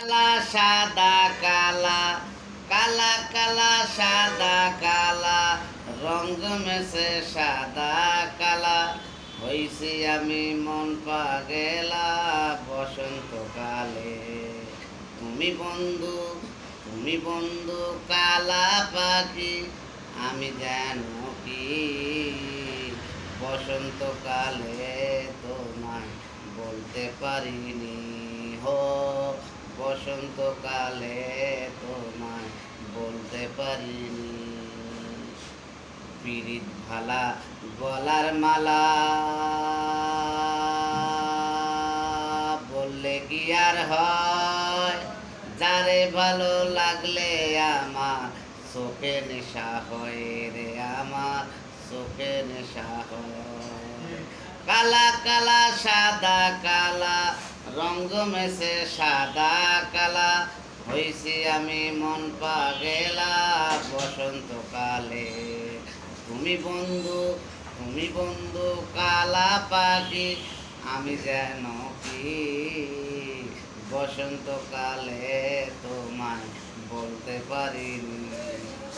কালা, সাদা, কালা কালা কালা, সাদা, কালা রঙ মেশে সাদা, কালা। হইছি আমি মন পাগেলা বসন্তকালে। তুমি বন্ধু তুমি বন্ধু, কালা পাখি, আমি যেন কি? বসন্তকালে তোমায় বলতে পারিনি, হো। বসন্তকালে তোমায় বলতে পারিনি। পিরিত ভালা গলার মালা বললে কি আর হয়? যারে ভালো লাগলে আমার চোখে নেশা হয় রে, আমার চোখে নেশা হয়। কালা কালা সাদা রঙ্গ মেশে সাদা কালা, হইছি আমি মন পাগেলা বসন্তকালে। তুমি বন্ধু তুমি বন্ধু, কালা পাখি, আমি যেন কি? বসন্তকালে তোমায় বলতে পারিনি।